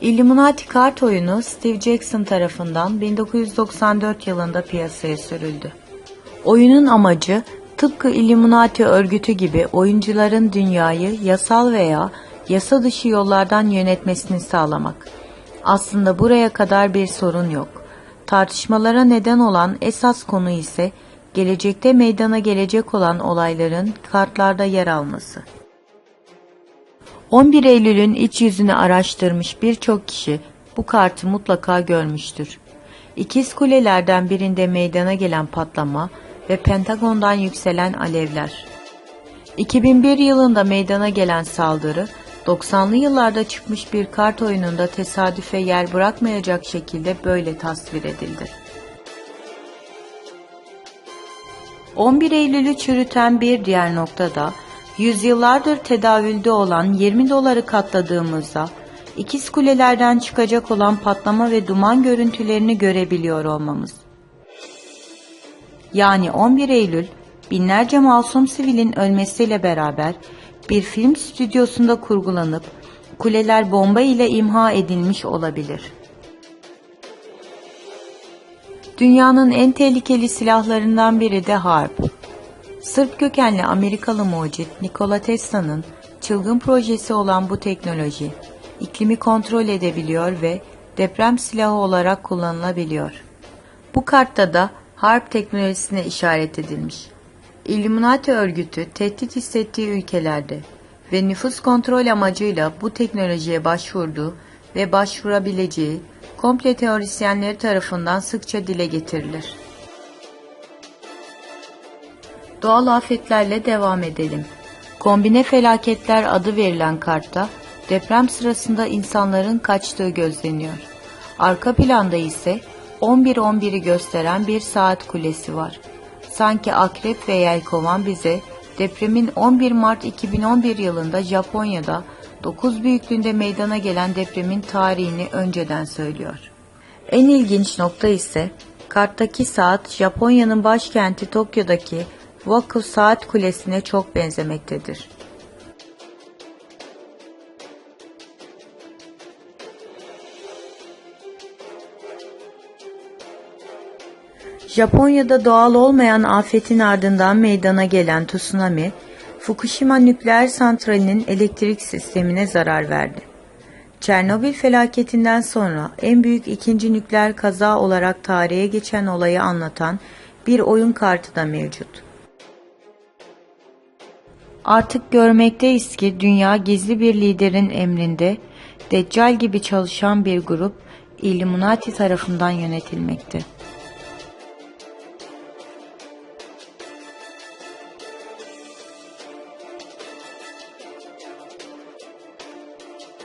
Illuminati kart oyunu Steve Jackson tarafından 1994 yılında piyasaya sürüldü. Oyunun amacı tıpkı Illuminati örgütü gibi oyuncuların dünyayı yasal veya yasa dışı yollardan yönetmesini sağlamak. Aslında buraya kadar bir sorun yok. Tartışmalara neden olan esas konu ise gelecekte meydana gelecek olan olayların kartlarda yer alması. 11 Eylül'ün iç yüzünü araştırmış birçok kişi bu kartı mutlaka görmüştür. İkiz kulelerden birinde meydana gelen patlama ve Pentagon'dan yükselen alevler. 2001 yılında meydana gelen saldırı, 90'lı yıllarda çıkmış bir kart oyununda tesadüfe yer bırakmayacak şekilde böyle tasvir edildi. 11 Eylül'ü çürüten bir diğer noktada, yüzyıllardır tedavülde olan 20 doları katladığımızda, ikiz kulelerden çıkacak olan patlama ve duman görüntülerini görebiliyor olmamız. Yani 11 Eylül, binlerce masum sivilin ölmesiyle beraber bir film stüdyosunda kurgulanıp kuleler bomba ile imha edilmiş olabilir. Dünyanın en tehlikeli silahlarından biri de harp. Sırp kökenli Amerikalı mucit Nikola Tesla'nın çılgın projesi olan bu teknoloji, iklimi kontrol edebiliyor ve deprem silahı olarak kullanılabiliyor. Bu kartta da harp teknolojisine işaret edilmiş. Illuminati örgütü tehdit hissettiği ülkelerde ve nüfus kontrol amacıyla bu teknolojiye başvurduğu ve başvurabileceği komple teorisyenleri tarafından sıkça dile getirilir. Doğal afetlerle devam edelim. Kombine felaketler adı verilen kartta deprem sırasında insanların kaçtığı gözleniyor. Arka planda ise 11.11'i gösteren bir saat kulesi var. Sanki akrep ve yelkovan bize depremin 11 Mart 2011 yılında Japonya'da 9 büyüklüğünde meydana gelen depremin tarihini önceden söylüyor. En ilginç nokta ise karttaki saat Japonya'nın başkenti Tokyo'daki Waku Saat Kulesi'ne çok benzemektedir. Japonya'da doğal olmayan afetin ardından meydana gelen tsunami, Fukushima nükleer santralinin elektrik sistemine zarar verdi. Çernobil felaketinden sonra en büyük ikinci nükleer kaza olarak tarihe geçen olayı anlatan bir oyun kartı da mevcut. Artık görmekteyiz ki dünya gizli bir liderin emrinde Deccal gibi çalışan bir grup Illuminati tarafından yönetilmekte.